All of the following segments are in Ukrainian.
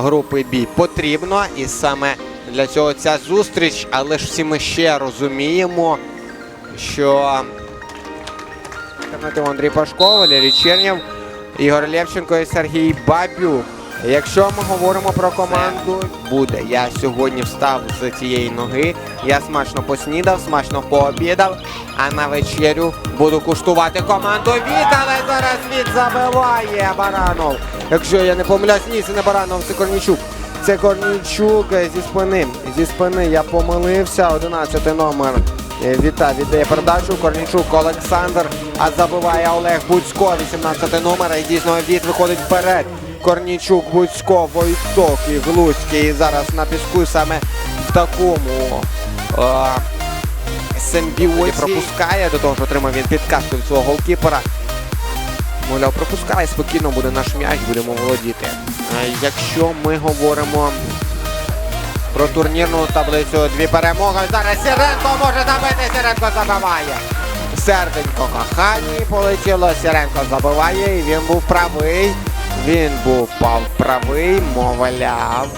групи Бі потрібно. І саме для цього ця зустріч, але ж всі ми ще розуміємо, що Андрій Пашков, Валерій Чернєв, Ігор Левченко і Сергій Бабюк. Якщо ми говоримо про команду, буде. Я сьогодні встав з цієї ноги. Я смачно поснідав, смачно пообідав. А на вечерю буду куштувати команду але зараз від забиває Баранов. Якщо я не помиляюсь, ні, це не Баранов, це Корнічук. Це Корнічук е, зі спини. Зі спини я помилився. 11 номер. Е, Віта віддає передачу. Корнічук Олександр. А забиває Олег Будько, 18 номер. І дійсно від виходить вперед. Корнічук, Будько, Войток і Глузький. І зараз на піску саме в такому е, симбіозі пропускає. До того ж отримав він підказку від свого голкіпера. Мовляв, пропускай, спокійно буде наш м'яч, будемо володіти. Якщо ми говоримо про турнірну таблицю, дві перемоги. Зараз Сіренко може забити, Сіренко забиває. Серденько кохані полетіло, Сіренко забиває, і він був правий. Він був правий, мовляв.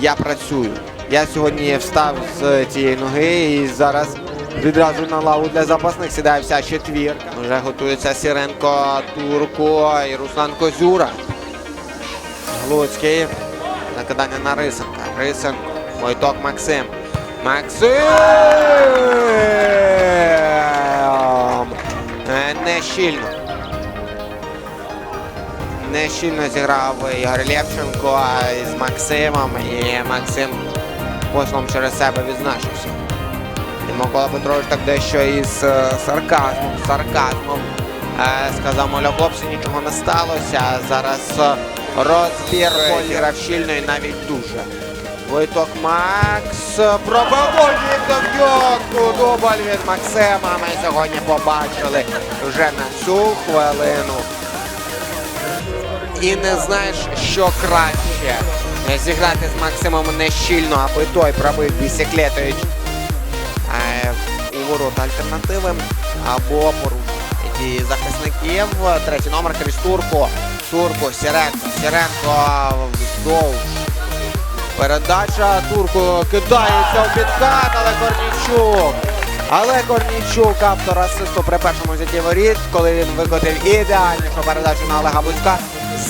Я працюю. Я сьогодні встав з цієї ноги і зараз відразу на лаву для запасних сідає вся четвірка. Вже готується Сіренко, Турко і Руслан Козюра. Глуцький. Накидання на Рисенка. Рисенко. Войток Максим. Максим! Е, Не щільно. Не щільно зіграв Ігор Лєвченко з Максимом. І Максим послом через себе відзначився. Микола Петрович так дещо із е, сарказмом, сарказмом е, сказав, мовляв, хлопці, нічого не сталося. Зараз е, розбір зіграв щільно і навіть дуже. Войток Макс пробивав дев'ятку. Дубль від Максима. Ми сьогодні побачили вже на цю хвилину. І не знаєш, що краще. Зіграти з Максимом не щільно, аби той пробив бісіклетович ворота альтернативи або порушення дії захисників. Третій номер Кріс Турко. Турко, Сіренко. Сіренко вздовж. Передача Турко кидається в підкат, але Корнічук. Але Корнічук, автор асисту при першому взятті воріт, коли він викотив ідеальнішу передачу на Олега Бузька,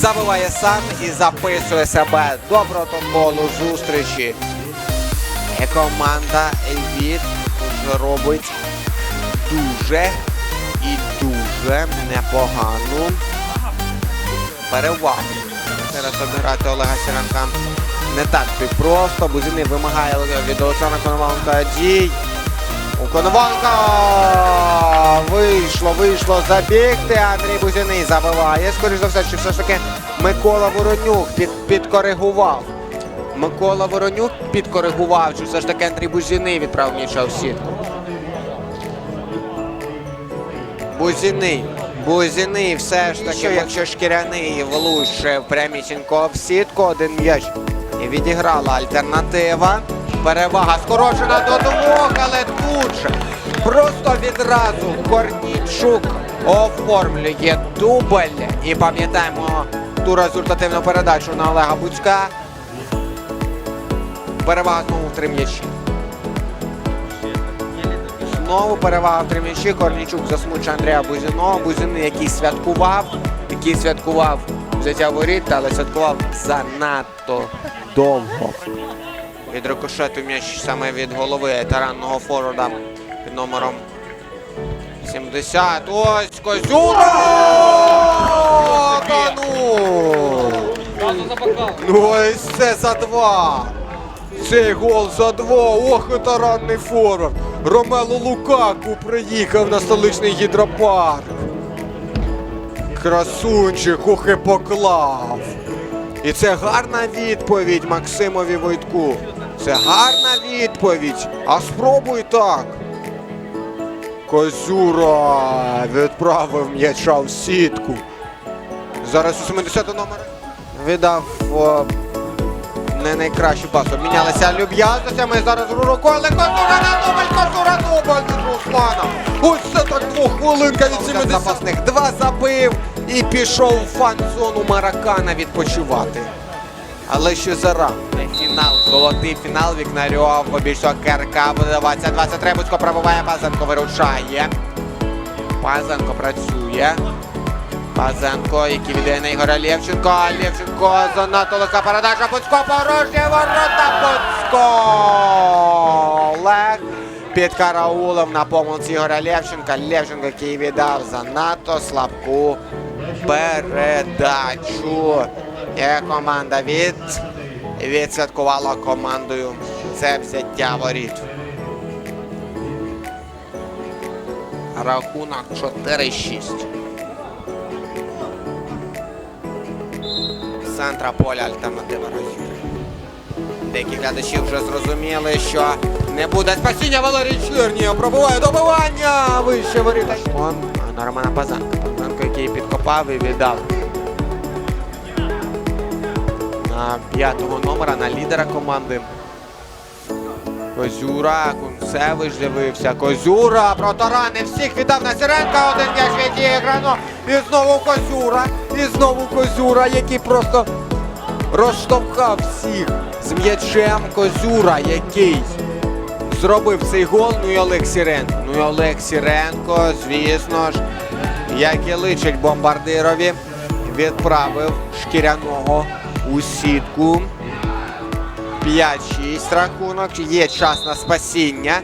забиває сам і записує себе до протоколу зустрічі. Команда від робить дуже і дуже непогану перевагу. Зараз обіграти Олега Сіренка не так і просто. Бузини вимагає від Олександра Коноваленка дій. У Коноваленка вийшло, вийшло забігти. Андрій Бузіний забиває. Скоріше за все, чи все ж таки Микола Воронюк під, підкоригував. Микола Воронюк підкоригував, чи все ж таки Андрій Бузіний відправив м'яча в сітку. Бузіний. Бузіний все ж таки, якщо шкіряний влучив прямісінько в сітку, один м'яч. І відіграла альтернатива. Перевага скорочена до двох, але тут же просто відразу Корнічук оформлює дубль. І пам'ятаємо ту результативну передачу на Олега Буцька. Перевага знову три м'ячі. Знову перевага три м'ячі. Корнічук засмучує Андрія Бузіного. Бузіний, який святкував, який святкував взяття воріт, але святкував занадто довго. Від рикошету м'яч саме від голови таранного форварда під номером 70. Ось Козюра! Ну! Ну ось це за два. Цей гол за два. Ох, і таранний форвард. Ромело Лукаку приїхав на столичний гідропарк. Красунчик, і поклав. І це гарна відповідь Максимові Войтку. Це гарна відповідь. А спробуй так. Козюра відправив м'яча в сітку. Зараз у 70 номер віддав не найкращий пас. Обмінялися люб'язностями. Зараз рукою, але Козюра на дубль, Козюра дубль від Руслана. Ось це так двохвилинка від 70 запасних. Два забив і пішов в фан-зону Маракана відпочивати. Але ще зарано. Фінал, золотий фінал. Вікнарьов, обійшов Керка, буде даватися 23, Буцько пробиває, Пазенко виручає. Пазенко працює. Пазенко, який віддає на Ігоря Лєвченко. Лєвченко занадто легка передача. Буцько порожні ворота. Буцько. Олег під караулом на помилці Ігоря Лєвченка. Лєвченко, який віддав занадто слабку передачу. І команда від відсвяткувала командою це взяття воріт. Рахунок 4-6. Центра поля альтернатива розіграє. Деякі глядачі вже зрозуміли, що не буде спасіння Валерій Чернів. Пробуває добивання. Вище воріта. Он на Романа Пазанка. Пазанко, який підкопав і віддав. На п'ятого номера, на лідера команди. Козюра, Кунцевич дивився. Козюра протаранив всіх, віддав на Сиренка, один м'яч відіграно. І знову Козюра, і знову Козюра, який просто розштовхав всіх з м'ячем Козюра, який зробив цей гол. Ну і Олег Сіренко. Ну і Олег Сіренко, звісно ж, як і личить бомбардирові, відправив шкіряного у сітку. 5-6 рахунок. Є час на спасіння.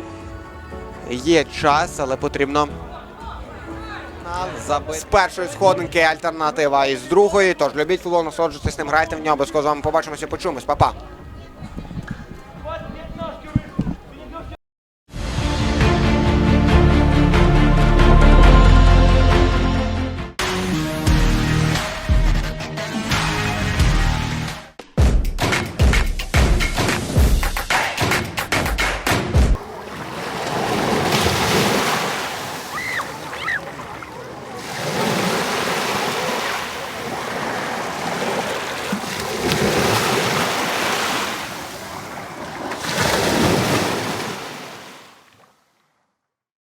Є час, але потрібно. З першої сходинки альтернатива і з другої. Тож любіть футбол, насолоджуйтесь ним, грайте в нього. Обов'язково з вами побачимося, почуємось. Па-па.